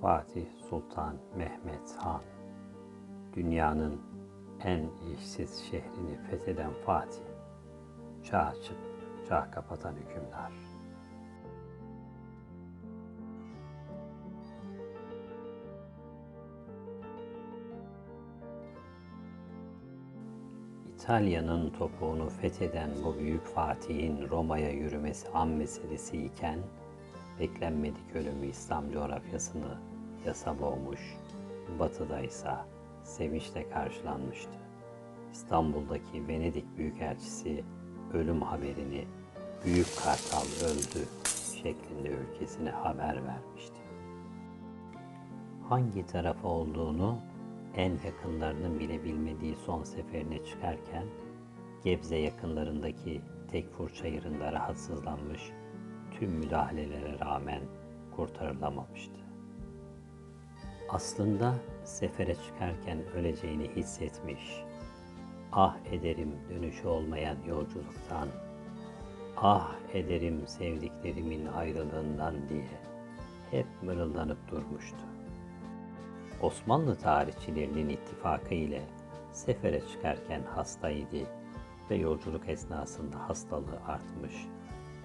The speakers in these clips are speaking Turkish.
Fatih Sultan Mehmet Han. Dünyanın en eşsiz şehrini fetheden Fatih Çağ açıp çağ kapatan hükümdar. İtalya'nın topuğunu fetheden bu büyük Fatih'in Roma'ya yürümesi an meselesi iken, beklenmedik ölümü İslam coğrafyasını yasa boğmuş, batıda ise sevinçle karşılanmıştı. İstanbul'daki Venedik Büyükelçisi ölüm haberini Büyük Kartal öldü şeklinde ülkesine haber vermişti. Hangi tarafa olduğunu en yakınlarının bile bilmediği son seferine çıkarken Gebze yakınlarındaki Tekfur çayırında rahatsızlanmış tüm müdahalelere rağmen kurtarılamamıştı. Aslında sefere çıkarken öleceğini hissetmiş. Ah ederim dönüşü olmayan yolculuktan, ah ederim sevdiklerimin ayrılığından diye hep mırıldanıp durmuştu. Osmanlı tarihçilerinin ittifakı ile sefere çıkarken hastaydı ve yolculuk esnasında hastalığı artmış.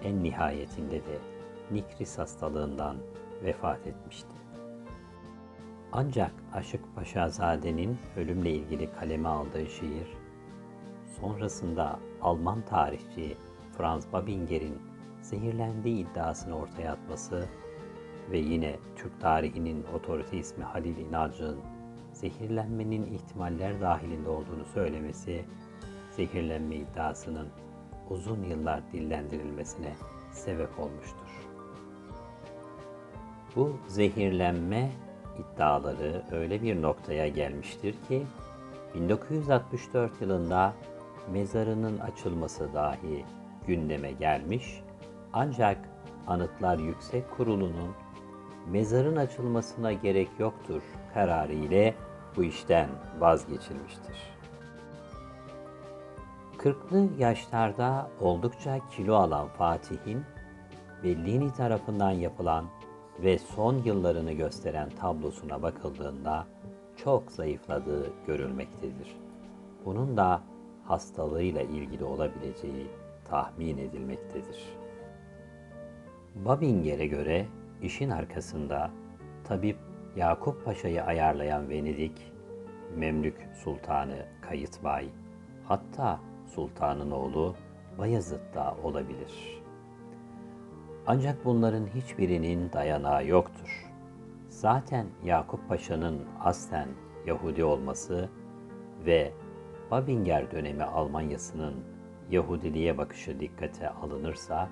En nihayetinde de Nikris hastalığından vefat etmişti. Ancak Aşık Paşazade'nin ölümle ilgili kaleme aldığı şiir, sonrasında Alman tarihçi Franz Babinger'in zehirlendiği iddiasını ortaya atması ve yine Türk tarihinin otorite ismi Halil İnalcı'nın zehirlenmenin ihtimaller dahilinde olduğunu söylemesi, zehirlenme iddiasının uzun yıllar dillendirilmesine sebep olmuştur. Bu zehirlenme iddiaları öyle bir noktaya gelmiştir ki 1964 yılında mezarının açılması dahi gündeme gelmiş ancak Anıtlar Yüksek Kurulu'nun mezarın açılmasına gerek yoktur kararı ile bu işten vazgeçilmiştir. Kırklı yaşlarda oldukça kilo alan Fatih'in Bellini tarafından yapılan ve son yıllarını gösteren tablosuna bakıldığında çok zayıfladığı görülmektedir. Bunun da hastalığıyla ilgili olabileceği tahmin edilmektedir. Babinger'e göre işin arkasında tabip Yakup Paşa'yı ayarlayan Venedik, Memlük Sultanı Kayıtbay, hatta sultanın oğlu Bayezid da olabilir. Ancak bunların hiçbirinin dayanağı yoktur. Zaten Yakup Paşa'nın aslen Yahudi olması ve Babinger dönemi Almanyası'nın Yahudiliğe bakışı dikkate alınırsa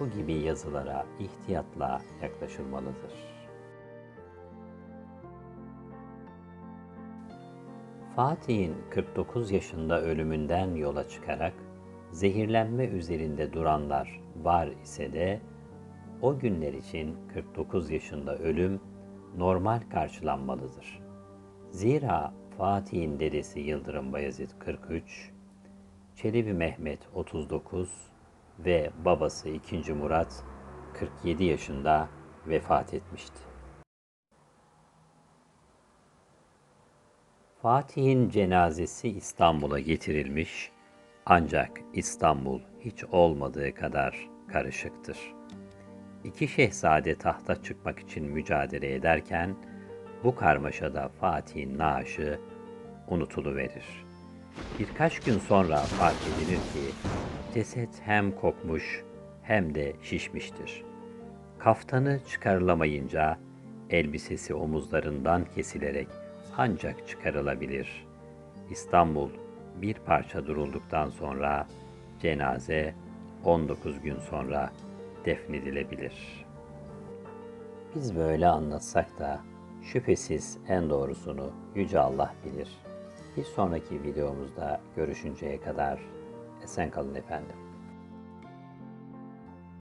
bu gibi yazılara ihtiyatla yaklaşılmalıdır. Fatih'in 49 yaşında ölümünden yola çıkarak zehirlenme üzerinde duranlar var ise de o günler için 49 yaşında ölüm normal karşılanmalıdır. Zira Fatih'in dedesi Yıldırım Bayezid 43, Çelebi Mehmet 39 ve babası 2. Murat 47 yaşında vefat etmişti. Fatih'in cenazesi İstanbul'a getirilmiş ancak İstanbul hiç olmadığı kadar karışıktır. İki şehzade tahta çıkmak için mücadele ederken bu karmaşada Fatih'in naaşı unutuluverir. Birkaç gün sonra fark edilir ki ceset hem kokmuş hem de şişmiştir. Kaftanı çıkarılamayınca elbisesi omuzlarından kesilerek ancak çıkarılabilir. İstanbul bir parça durulduktan sonra cenaze 19 gün sonra defnedilebilir. Biz böyle anlatsak da şüphesiz en doğrusunu Yüce Allah bilir. Bir sonraki videomuzda görüşünceye kadar esen kalın efendim.